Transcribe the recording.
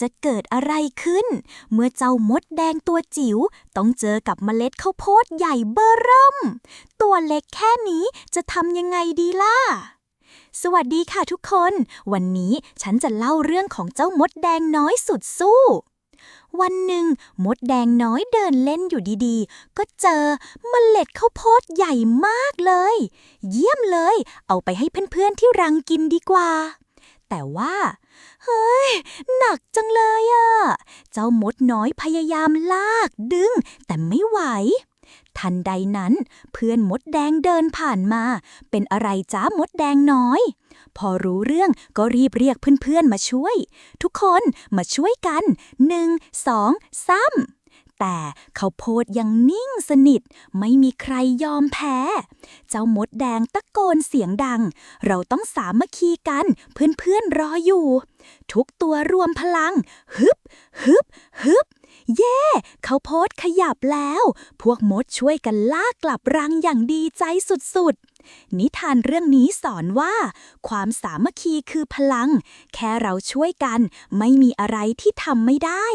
จะเกิดอะไรขึ้น เมื่อเจ้ามดแดงตัวจิ๋วต้องเจอกับเมล็ดข้าวโพดใหญ่เบ้อเริ่ม ตัวเล็กแค่นี้จะทำยังไงดีล่ะ สวัสดีค่ะทุกคน วันนี้ฉันจะเล่าเรื่องของเจ้ามดแดงน้อยสุดสู้วันหนึ่ง มดแดงน้อยเดินเล่นอยู่ดีๆ ก็เจอเมล็ดข้าวโพดใหญ่มากเลย เยี่ยมเลย เอาไปให้เพื่อนๆที่รังกินดีกว่า แต่ว่า เฮ้ย หนักจังเลยอะเจ้ามดน้อยพยายามลากดึง แต่ไม่ไหว ทันใดนั้น เพื่อนมดแดงเดินผ่านมา เป็นอะไรจ้ามดแดงน้อย พอรู้เรื่องก็รีบเรียกเพื่อนๆมาช่วย ทุกคนมาช่วยกันหนึ่งสองสาม แต่เขาโพดยังนิ่งสนิท ไม่มีใครยอมแพ้ เจ้ามดแดงตะโกนเสียงดัง เราต้องสามัคคีกัน เพื่อนๆรออยู่ ทุกตัวรวมพลัง ฮึบ ฮึบ ฮึบเย่เขาโพดขยับแล้ว พวกมดช่วยกันลากกลับรังอย่างดีใจสุดๆ นิทานเรื่องนี้สอนว่า ความสามัคคีคือพลัง แค่เราช่วยกันไม่มีอะไรที่ทำไม่ได้